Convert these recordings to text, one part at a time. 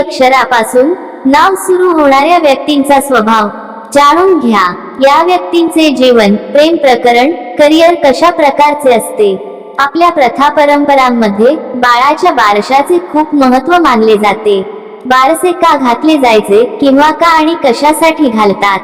अक्षरापासून नाव सुरू होणाऱ्या व्यक्तींचा स्वभाव जाणून घ्या. या व्यक्तींचे जीवन प्रेम प्रकरण करिअर कशा प्रकारचे असते? आपल्या प्रथा परंपरांमध्ये बाळाच्या बारशाचे खूप महत्त्व मानले जाते. बारसे का घातले जायचे किंवा का आणि कशासाठी घालतात?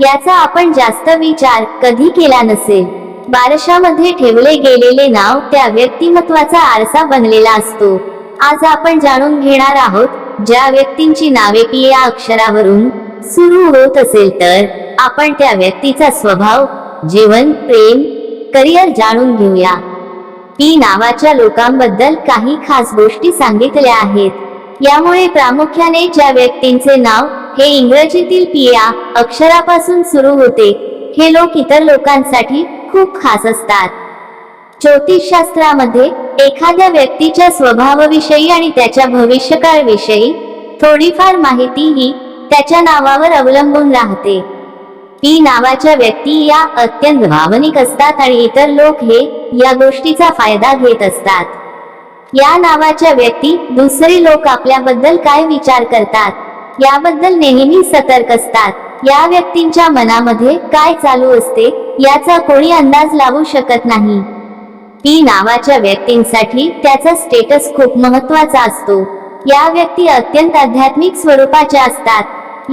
याचा आपण जास्त विचार कधी केला नसेल. बारशामध्ये ठेवले गेलेले नाव त्या व्यक्तिमत्वाचा आरसा बनलेला असतो. आज आपण जाणून घेणार आहोत ज्या व्यक्तींची नावे पी या अक्षरावरून सुरू होत असेल तर आपण त्या व्यक्तीचा स्वभाव जीवन प्रेम करिअर जाणून घेऊया. पी नावाच्या लोकांबद्दल काही खास गोष्टी सांगितल्या आहेत. यामुळे प्रामुख्याने ज्या व्यक्तींचे नाव हे इंग्रजीतील पिया अक्षरापासून सुरू होते हे लोक इतर लोकांसाठी खूप खास असतात. ज्योतिषशास्त्रामध्ये एखाद्या व्यक्तीच्या स्वभावाविषयी आणि त्याच्या भविष्यकाळविषयी थोडीफार माहिती ही त्याच्या नावावर अवलंबून राहते. पी नावाच्या व्यक्ती या अत्यंत भावनिक असतात आणि इतर लोक हे या गोष्टीचा फायदा घेत असतात. या नावाच्या व्यक्ती दुसरे लोक आपल्याबद्दल काय विचार करतात याबद्दल नेहमी सतर्क असतात. या व्यक्तींच्या मनामध्ये काय चालू असते याचा कोणी अंदाज लावू शकत नाही. पी नावाच्या व्यक्तींसाठी त्याचा स्टेटस खूप महत्त्वाचा असतो. या व्यक्ती अत्यंत आध्यात्मिक स्वरूपाच्या असतात.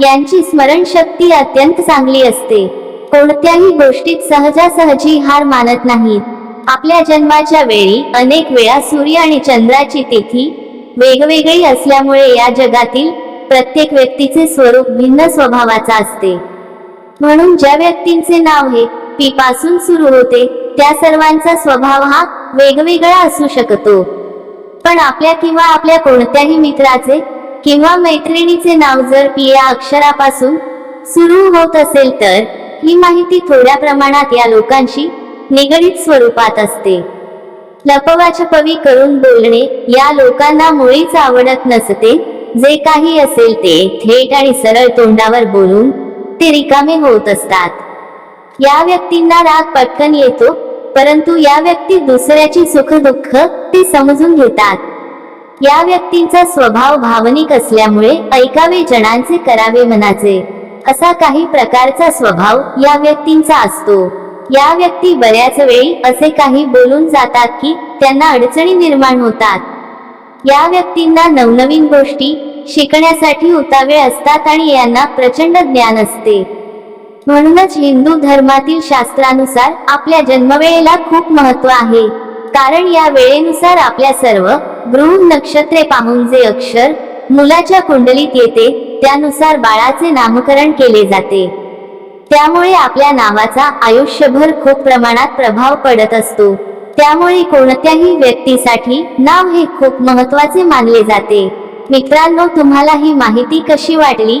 यांची स्मरणशक्ती अत्यंत चांगली असते. कोणत्याही गोष्टीत सहजासहजी हार मानत नाहीत. आपल्या जन्माच्या वेळी अनेक वेळा सूर्य आणि चंद्राची तिथी वेगवेगळी असल्यामुळे या जगातील प्रत्येक व्यक्तीचे स्वरूप भिन्न स्वभावाचा असते. म्हणून ज्या व्यक्तींचे नाव हे पी पासून सुरू होते त्या सर्वांचा स्वभाव हा वेगवेगळा असू शकतो. पण आपल्या किंवा आपल्या कोणत्याही मित्राचे किंवा मैत्रिणीचे नाव जर पी या अक्षरापासून सुरू होत असेल तर ही माहिती थोड्या प्रमाणात या लोकांशी निगडीत स्वरूपात असते. लपवाछपवी करून बोलणे या लोकांना मुळीच आवडत नसते. जे काही असेल ते थेट आणि सरळ तोंडावर बोलून ते रिकामे होत असतात. या व्यक्तींना राग पटकन येतो परंतु या व्यक्ती दुसऱ्याची सुख दुःख ते समजून घेतात. या व्यक्तींचा स्वभाव भावनिक असल्यामुळे ऐकावे जणांचे करावे मनाचे. असा काही प्रकारचा स्वभाव या व्यक्तींचा असतो. या व्यक्ती बऱ्याच वेळी असे काही बोलून जातात की त्यांना अडचणी निर्माण होतात. या व्यक्तींना नवनवीन गोष्टी शिकण्यासाठी उतावे असतात आणि यांना प्रचंड ज्ञान असते. म्हणूनच हिंदू धर्मातील शास्त्रानुसार आपल्या जन्मवेळेला खूप महत्त्व आहे. कारण या वेळेनुसार आपल्या सर्व गृह नक्षत्रे पाहून जे अक्षर मुलाच्या कुंडलीत येते त्यानुसार बाळाचे नामकरण केले जाते. त्यामुळे आपल्या नावाचा आयुष्यभर खूप प्रमाणात प्रभाव पडत असतो. त्यामुळे कोणत्याही व्यक्तीसाठी नाव हे खूप महत्त्वाचे मानले जाते. मित्रांनो तुम्हाला ही माहिती कशी वाटली?